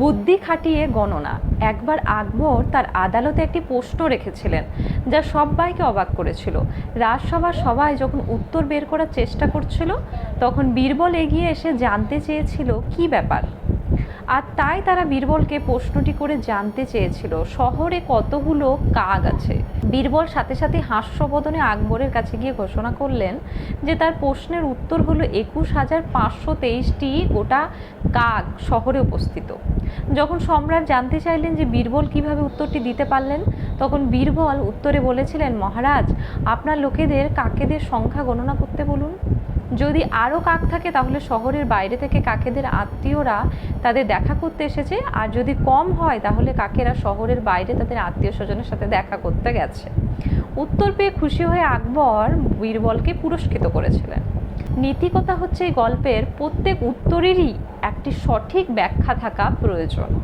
বুদ্ধি খাটিয়ে গণনা। একবার আকবর তার আদালতে একটি প্রশ্ন রেখেছিলেন, যা সবাইকে অবাক করেছিল। রাজসভার সবাই যখন উত্তর বের করার চেষ্টা করছিল, তখন বীরবল এগিয়ে এসে জানতে চেয়েছিল, কি ব্যাপার? আর তাই তারা বীরবলকে প্রশ্নটি করে জানতে চেয়েছিল, শহরে কতগুলো কাক আছে? বীরবল সাথে সাথে হাস্যবদনে আকবরের কাছে গিয়ে ঘোষণা করলেন যে তার প্রশ্নের উত্তর হলো একুশ হাজার পাঁচশো তেইশটি গোটা কাক শহরে উপস্থিত। যখন সম্রাট জানতে চাইলেন যে বীরবল কীভাবে উত্তরটি দিতে পারলেন, তখন বীরবল উত্তরে বলেছিলেন, মহারাজ, আপনার লোকেদের কাকেদের সংখ্যা গণনা করতে বলুন। যদি আরও কাক থাকে, তাহলে শহরের বাইরে থেকে কাকেদের আত্মীয়রা তাদের দেখা করতে এসেছে। আর যদি কম হয়, তাহলে কাকেরা শহরের বাইরে তাদের আত্মীয় স্বজনের সাথে দেখা করতে গেছে। উত্তর পেয়ে খুশি হয়ে আকবর বীরবলকে পুরস্কৃত করেছিলেন। নীতিকথা হচ্ছে এই গল্পের প্রত্যেক উত্তরেরই একটি সঠিক ব্যাখ্যা থাকা প্রয়োজন।